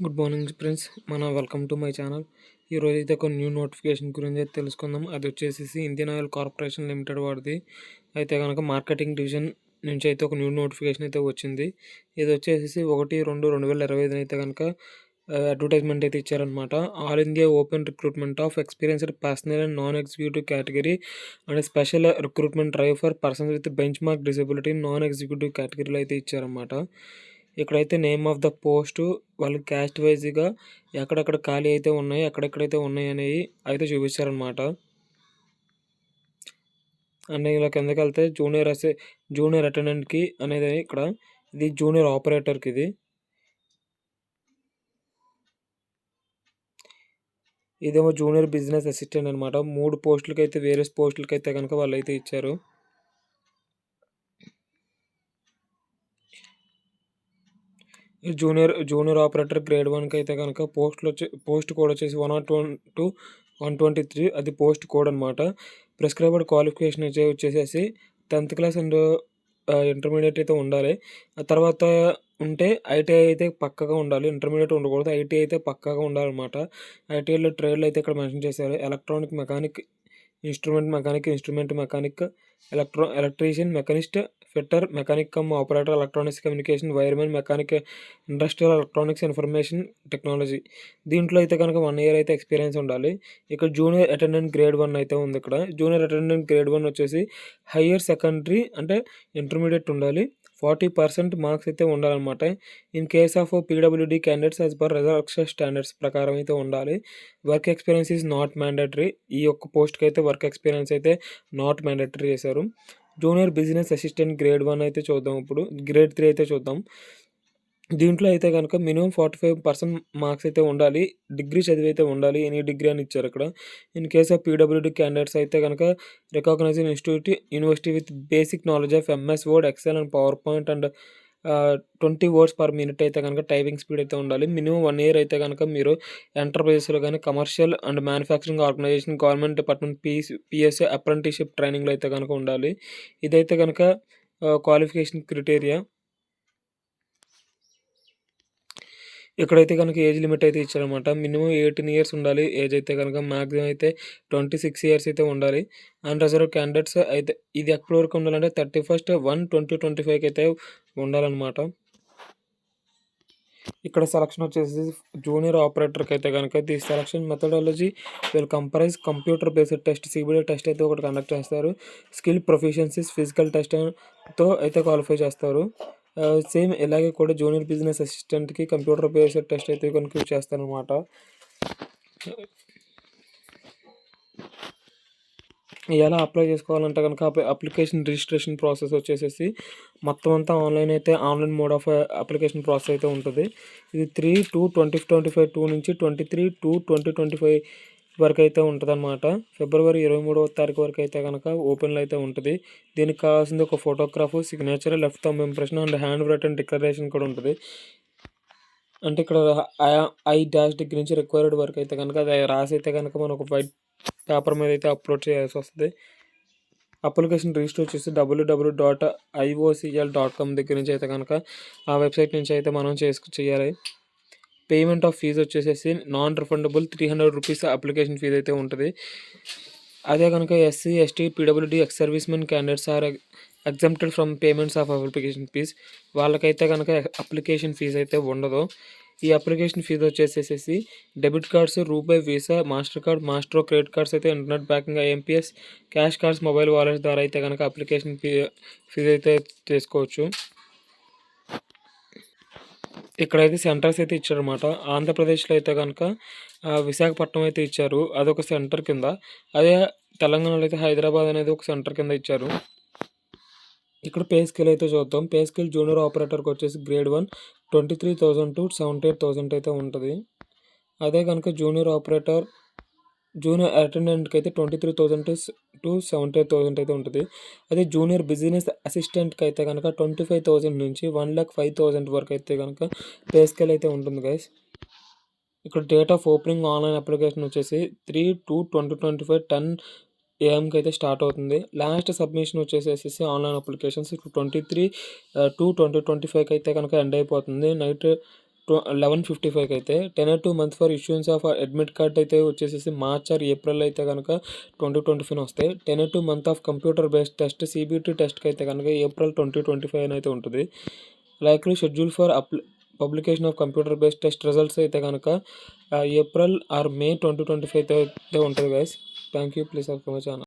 Good morning friends మన welcome to my channel. ఈరోజు అయితే ఒక న్యూ నోటిఫికేషన్ గురించి అయితే తెలుసుకుందాం. అది వచ్చేసి ఇండియన్ ఆయిల్ కార్పొరేషన్ లిమిటెడ్ వాడిది అయితే కనుక మార్కెటింగ్ డివిజన్ నుంచి అయితే ఒక న్యూ నోటిఫికేషన్ అయితే వచ్చింది. ఇది వచ్చేసి ఒకటి రెండు రెండు వేల ఇరవై ఐదు అయితే కనుక అడ్వర్టైజ్మెంట్ అయితే ఇచ్చారనమాట all India open recruitment of experienced personnel and non executive category and special recruitment drive for persons with benchmark disability non executive కేటగిరీలో అయితే ఇచ్చారనమాట ఇక్కడైతే నేమ్ ఆఫ్ ద పోస్ట్ వాళ్ళు క్యాస్ట్ వైజ్గా ఎక్కడెక్కడ ఖాళీ అయితే ఉన్నాయి ఎక్కడెక్కడైతే ఉన్నాయి అనేవి అయితే చూపించారనమాట అండ్ ఇలా కిందకి వెళ్తే జూనియర్ అసే జూనియర్ అటెండెంట్కి అనేది ఇక్కడ ఇది జూనియర్ ఆపరేటర్కి ఇది. ఇదేమో జూనియర్ బిజినెస్ అసిస్టెంట్ అనమాట మూడు పోస్టులకి అయితే వేరే పోస్టులకి అయితే కనుక వాళ్ళు అయితే ఇచ్చారు. జూనియర్ జూనియర్ ఆపరేటర్ గ్రేడ్ వన్కి అయితే కనుక పోస్టులు వచ్చి పోస్ట్ కోడ్ వచ్చేసి one nought one two one twenty three అది పోస్ట్ కోడ్ అనమాట ప్రిస్క్రైబర్డ్ క్వాలిఫికేషన్ వచ్చేసేసి టెన్త్ క్లాస్ అండ్ ఇంటర్మీడియట్ అయితే ఉండాలి. ఆ తర్వాత ఉంటే ఐటీఐ అయితే పక్కగా ఉండాలి. ఇంటర్మీడియట్ ఉండకూడదు. ఐటీఐ అయితే పక్కగా ఉండాలన్నమాట. ఐటీఐలో ట్రేడ్లు అయితే ఇక్కడ మెన్షన్ చేశారు. Electronic mechanic instrument mechanic instrument mechanic electro electrician machinist fitter mechanic cum operator electronics communication wiremen mechanic industrial electronics information technology. దీంట్లో అయితే కనుక వన్ ఇయర్ అయితే ఎక్స్పీరియన్స్ ఉండాలి. ఇక్కడ జూనియర్ అటెండెంట్ గ్రేడ్ వన్ అయితే ఉంది ఇక్కడ. జూనియర్ అటెండెంట్ గ్రేడ్ వన్ వచ్చేసి హయ్యర్ సెకండరీ అంటే ఇంటర్మీడియట్ ఉండాలి. ఫార్టీ పర్సెంట్ మార్క్స్ అయితే ఉండాలన్నమాట. In case of PWD candidates as per reservation standards ప్రకారం అయితే ఉండాలి. Work experience is not mandatory. ఈ యొక్క పోస్ట్కి అయితే వర్క్ ఎక్స్పీరియన్స్ అయితే నాట్ మ్యాండేటరీ చేశారు. Junior business assistant grade one అయితే చూద్దాం ఇప్పుడు. గ్రేడ్ త్రీ అయితే చూద్దాం. దీంట్లో అయితే కనుక minimum forty five percent marks అయితే ఉండాలి. డిగ్రీ చదివి అయితే ఉండాలి. ఎనీ డిగ్రీ అని ఇచ్చారు అక్కడ. In case of PWD candidates అయితే కనుక recognised institute university with basic knowledge of MS Word Excel and PowerPoint and twenty words per minute అయితే కనుక టైపింగ్ స్పీడ్ అయితే ఉండాలి. మినిమం వన్ ఇయర్ అయితే కనుక మీరు ఎంటర్ప్రైజెస్లో కానీ commercial and manufacturing organisation government department PS PSA apprenticeship ట్రైనింగ్లో అయితే కనుక ఉండాలి. ఇదైతే కనుక క్వాలిఫికేషన్ క్రిటేరియా. ఇక్కడైతే కనుక ఏజ్ లిమిట్ అయితే ఇచ్చారనమాట మినిమం ఎయిటీన్ ఇయర్స్ ఉండాలి. ఏజ్ అయితే కనుక మ్యాక్సిమం అయితే ట్వంటీ సిక్స్ ఇయర్స్ అయితే ఉండాలి. అండ్ రిజర్వ్ క్యాండిడేట్స్ అయితే ఇది ఎప్పటి వరకు ఉండాలంటే thirty first one twenty twenty ఫైవ్కి అయితే ఉండాలన్నమాట. ఇక్కడ సెలక్షన్ వచ్చేసి జూనియర్ ఆపరేటర్కి అయితే కనుక ది సెలక్షన్ మెథడాలజీ వీళ్ళు comprise computer based test CBT test అయితే ఒకటి కండక్ట్ చేస్తారు. స్కిల్ ప్రొఫిషియన్సీస్ ఫిజికల్ టెస్ట్తో అయితే క్వాలిఫై చేస్తారు. సేమ్ ఇలాగే కూడా జూనియర్ బిజినెస్ అసిస్టెంట్కి కంప్యూటర్ బేస్డ్ టెస్ట్ అయితే కనుక చేస్తారనమాట ఎలా అప్లై చేసుకోవాలంటే కనుక అప్లికేషన్ రిజిస్ట్రేషన్ ప్రాసెస్ వచ్చేసేసి మొత్తం అంతా ఆన్లైన్ అయితే online mode of application process అయితే ఉంటుంది. ఇది three two twenty twenty five two నుంచి twenty three two twenty twenty five వరకు అయితే ఉంటుంది అనమాట ఫిబ్రవరి ఇరవై మూడవ తారీఖు వరకు అయితే కనుక ఓపెన్లో అయితే ఉంటుంది. దీనికి కావాల్సింది ఒక photograph signature left thumb impression and handwritten declaration కూడా ఉంటుంది. అంటే ఇక్కడ ఐ డాష్ డిగ్రీ నుంచి రిక్వైర్డ్ వర్క్ అయితే కనుక అది రాసి అయితే కనుక మనం ఒక వైట్ పేపర్ మీద అయితే అప్లోడ్ చేయాల్సి వస్తుంది. అప్లికేషన్ రిజిస్టర్ వచ్చేసి WWW dot IOCL dot com దగ్గర నుంచి అయితే కనుక ఆ వెబ్సైట్ నుంచి అయితే మనం చేసుకు చేయాలి. పేమెంట్ ఆఫ్ ఫీజు వచ్చేసేసి non refundable three hundred rupees application fee అయితే ఉంటుంది. అదే కనుక SC ST PWD ex servicemen candidates are exempted from payments of application fee వాళ్ళకైతే కనుక అప్లికేషన్ ఫీజు అయితే ఉండదు. ఈ అప్లికేషన్ ఫీజు వచ్చేసేసి debit cards RuPay Visa Mastercard master credit cards అయితే internet banking MPS cash cards mobile wallets ద్వారా అయితే కనుక అప్లికేషన్ ఫీ ఫీజు అయితే చేసుకోవచ్చు. ఇక్కడైతే సెంటర్స్ అయితే ఇచ్చారనమాట ఆంధ్రప్రదేశ్లో అయితే కనుక విశాఖపట్నం అయితే ఇచ్చారు. అదొక సెంటర్ కింద. అదే తెలంగాణలో అయితే హైదరాబాద్ అనేది ఒక సెంటర్ కింద ఇచ్చారు. ఇక్కడ పే స్కేల్ అయితే చూద్దాం. పే స్కేల్ జూనియర్ ఆపరేటర్కి వచ్చేసి grade one. Twenty three thousand to seventy eight thousand అయితే ఉంటుంది. అదే కనుక జూనియర్ ఆపరేటర్ జూనియర్ అటెండెంట్కి అయితే twenty three thousand to seventy eight thousand అయితే ఉంటుంది. అదే జూనియర్ బిజినెస్ అసిస్టెంట్కి అయితే కనుక ట్వంటీ ఫైవ్ థౌసండ్ నుంచి వన్ ల్యాక్ ఫైవ్ థౌసండ్ వరకు అయితే కనుక పే స్కేల్ అయితే ఉంటుంది గైస్ ఇక్కడ date of opening online application వచ్చేసి three two twenty twenty five ten ఏఎంకి అయితే స్టార్ట్ అవుతుంది. లాస్ట్ సబ్మిషన్ వచ్చేసేసి online applications twenty three two twenty twenty ఫైవ్కి అయితే కనుక ఎండ్ అయిపోతుంది. నైట్ లెవెన్ ఫిఫ్టీ ఫైవ్కి అయితే. Ten two month for issuance of admit card అయితే వచ్చేసి మార్చ్ ఆర్ ఏప్రిల్ అయితే కనుక ట్వంటీ ట్వంటీ ఫైవ్ వస్తాయి ten two month of computer based test CBT టెస్ట్కి అయితే కనుక ఏప్రిల్ ట్వంటీ ట్వంటీ ఫైవ్ అని అయితే ఉంటుంది. Likely schedule for up publication of computer based test results అయితే కనుక April or May twenty twenty five అయితే ఉంటుంది guys thank you please subscribe my channel